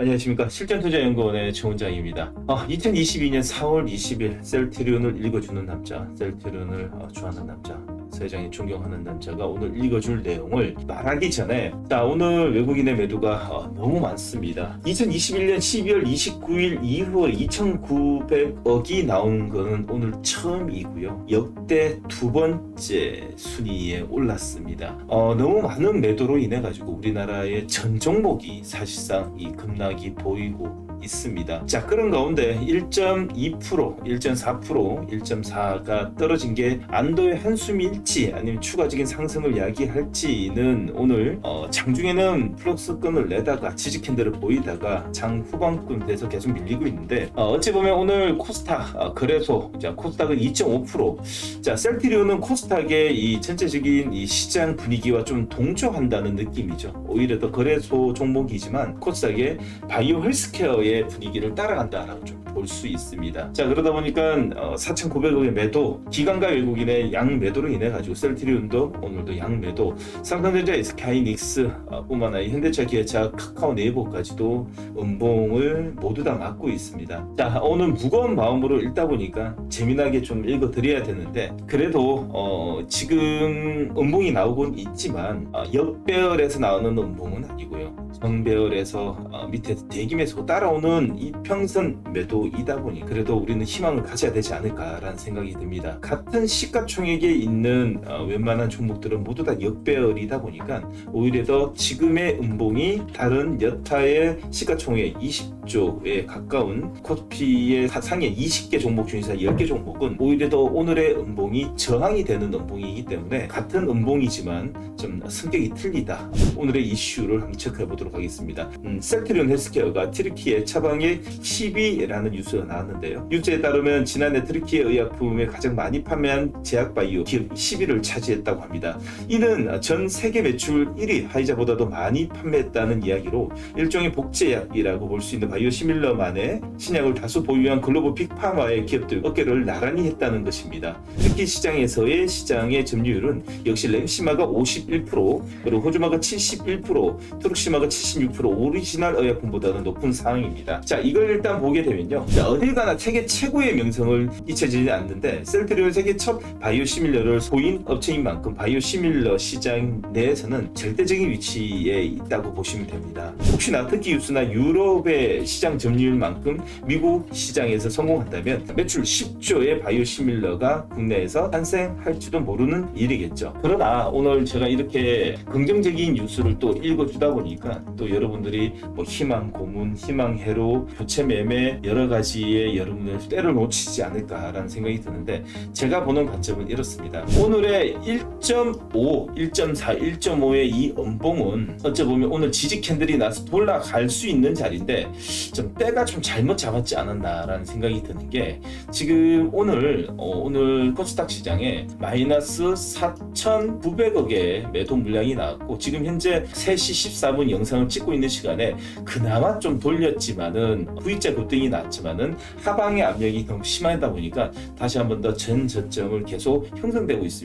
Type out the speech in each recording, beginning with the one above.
안녕하십니까 실전투자연구원의 최원장입니다. 어, 2022년 4월 20일 셀트리온을 읽어주는 남자, 셀트리온을 어, 좋아하는 남자, 세장이 존경하는 남자가 오늘 읽어줄 내용을 말하기 전에 자 오늘 외국인의 매도가 어, 너무 많습니다. 2021년 12월 29일 이후에 2,900억이 나온 거는 오늘 처음이고요. 역대 두 번째 순위에 올랐습니다. 어, 너무 많은 매도로 인해 가지고 우리나라의 전 종목이 사실상 이 급락이 보이고 있습니다. 자, 그런 가운데 1.2%, 1.4%, 1.4가 떨어진 게 안도의 한숨 일지 아니면 추가적인 상승을 야기할지는 오늘 어, 장중에는 플러스권을 내다가 지지캔들을 보이다가 장 후반권 돼서 계속 밀리고 있는데 어, 어찌 보면 오늘 코스닥 어, 거래소 자 코스닥은 2.5%, 자 셀트리온은 코스닥의 이 전체적인 이 시장 분위기와 좀 동조한다는 느낌이죠. 오히려 더 거래소 종목이지만 코스닥의 바이오 헬스케어의 분위기를 따라간다라고 좀 볼 수 있습니다. 자 그러다 보니까 어, 4,900억의 매도, 기관과 외국인의 양 매도로 인해 가지고 셀트리온도 오늘도 양 매도, 삼성전자, SK하이닉스 어, 아니라 현대차, 기아차, 카카오 네이버까지도 음봉을 모두 다 맞고 있습니다. 자 오늘 무거운 마음으로 읽다 보니까 재미나게 좀 읽어드려야 되는데 그래도 어, 지금 음봉이 나오곤 있지만 어, 역배열에서 나오는 음봉은 아니고요. 정배열에서 어, 밑에 대김에서 따라오는 이 평선 매도이다 보니 그래도 우리는 희망을 가져야 되지 않을까라는 생각이 듭니다. 같은 시가총액에 있는 어, 웬만한 종목들은 모두 다 역배열이다 보니까 오히려 더 지금의 음봉이 다른 여타의 시가총액 20조에 가까운 코피의 상위 20개 종목 중에서 10개 종목은 오히려 더 오늘의 음봉이 저항이 되는 음봉이기 때문에 같은 음봉이지만 좀 성격이 틀리다. 오늘의 이슈를 한번 체크해 보도록 하겠습니다. 음, 셀트리온 헬스케어가 트리키의 처방액 10이라는 뉴스가 나왔는데요. 뉴스에 따르면 지난해 트리키의 의약품에 가장 많이 판매한 제약바이오 기업 10 위를 차지했다고 합니다. 이는 전 세계 매출 1위 화이자보다도 많이 판매했다는 이야기로 일종의 복제약이라고 볼 수 있는 바이오 시밀러만의 신약을 다수 보유한 글로벌 빅파마의 기업들 어깨를 나란히 했다는 것입니다. 특히 시장에서의 시장의 점유율은 역시 램시마가 51% 그리고 호주마가 71% 트룩시마가 76% 오리지널 의약품보다는 높은 상황입니다. 자 이걸 일단 보게 되면요. 자, 어딜 가나 세계 최고의 명성을 잊혀지지 않는데 셀트리온 세계 첫 바이오 시밀러를 소인 업체인 만큼 바이오 시밀러 시장 내에서는 절대적인 위치에 있다고 보시면 됩니다. 혹시나 특히 유스나 유럽의 시장 점유율만큼 미국 시장에서 성공한다면 매출 10조의 바이오 시밀러가 국내에서 탄생할지도 모르는 일이겠죠. 그러나 오늘 제가 이렇게 긍정적인 뉴스를 또 읽어주다 보니까 또 여러분들이 뭐 희망 고문, 희망 해로, 교체 매매 여러 가지의 여러분들 때를 놓치지 않을까라는 생각이 드는데 제가 보는 관점은 이렇습니다. 오늘의 1.5, 1.4, 1.5의 이 음봉은 어찌 보면 오늘 지지 캔들이 나서 돌아갈 수 있는 자리인데 좀 때가 좀 잘못 잡았지 않았나라는 생각이 드는 게 지금 오늘 어, 오늘 코스닥 시장에 마이너스 4,900억의 매도 물량이 나왔고 지금 현재 3시 14분 영상을 찍고 있는 시간에 그나마 좀 돌렸지만은 V자 급등이 났지만은 하방의 압력이 너무 심하다 보니까 다시 한 번 더 전 저점을 계속 형성되고 있습니다.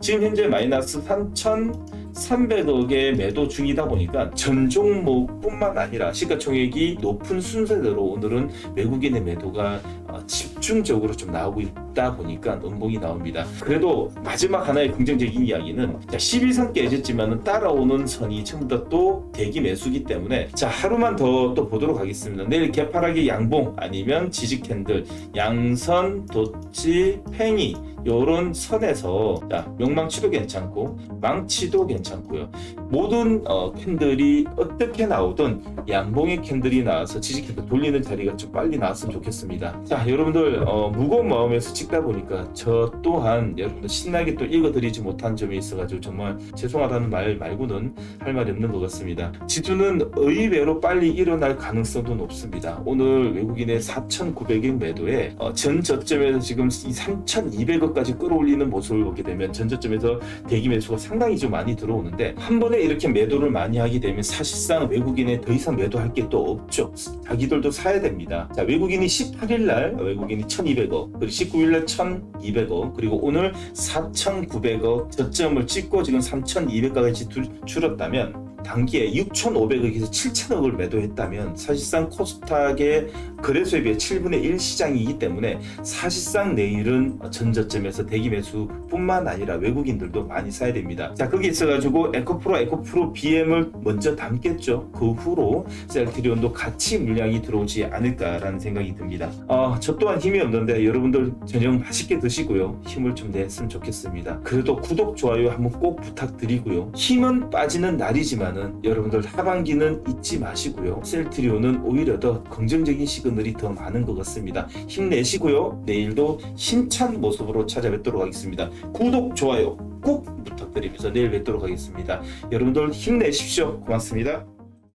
지금 현재 마이너스 3,300억의 매도 중이다 보니까 전 종목뿐만 아니라 시가총액이 높은 순서대로 오늘은 외국인의 매도가 어, 집중적으로 좀 나오고 있 다 보니까 음봉이 나옵니다. 그래도 마지막 하나의 긍정적인 이야기는 자, 11선 깨졌지만은 따라오는 선이 다또 대기 매수기 때문에 자 하루만 더 또 보도록 하겠습니다. 내일 개파락의 양봉 아니면 지지 캔들 양선 도치 팽이 요런 선에서 자 명망치도 괜찮고 망치도 괜찮고요. 모든 어, 캔들이 어떻게 나오든 양봉의 캔들이 나와서 지지 캔들 돌리는 자리가 좀 빨리 나왔으면 좋겠습니다. 자 여러분들 어, 무거운 마음에서 찍다 보니까 저 또한 여러분들 신나게 또 읽어드리지 못한 점이 있어가지고 정말 죄송하다는 말 말고는 할 말이 없는 것 같습니다. 지수는 의외로 빨리 일어날 가능성도 높습니다. 오늘 외국인의 4,900억 매도에 어, 전 저점에서 지금 이 3,200억까지 끌어올리는 모습을 보게 되면 전 저점에서 대기 매수가 상당히 좀 많이 들어오는데 한 번에 이렇게 매도를 많이 하게 되면 사실상 외국인에 더 이상 매도할 게 또 없죠. 자기들도 사야 됩니다. 자 외국인이 18일 날 외국인이 1,200억 그리고 19일 날 1,200억 그리고 오늘 4,900억 저점을 찍고 지금 3,200까지 줄었다면 단기에 6,500억에서 7,000억을 매도했다면 사실상 코스닥의 거래소에 비해 7분의 1 시장이기 때문에 사실상 내일은 전저점에서 대기 매수뿐만 아니라 외국인들도 많이 사야 됩니다. 자 거기 있어가지고 에코프로 에코프로 BM을 먼저 담겠죠. 그 후로 셀트리온도 같이 물량이 들어오지 않을까라는 생각이 듭니다. 아, 저 또한 힘이 없는데 여러분들 저녁 맛있게 드시고요. 힘을 좀 냈으면 좋겠습니다. 그래도 구독, 좋아요 한번 꼭 부탁드리고요. 힘은 빠지는 날이 지만은 여러분들 하반기는 잊지 마시고요. 셀트리온은 오히려 더 긍정적인 시그널이 더 많은 것 같습니다. 힘내시고요. 내일도 힘찬 모습으로 찾아뵙도록 하겠습니다. 구독, 좋아요 꼭 부탁드리면서 내일 뵙도록 하겠습니다. 여러분들 힘내십시오. 고맙습니다.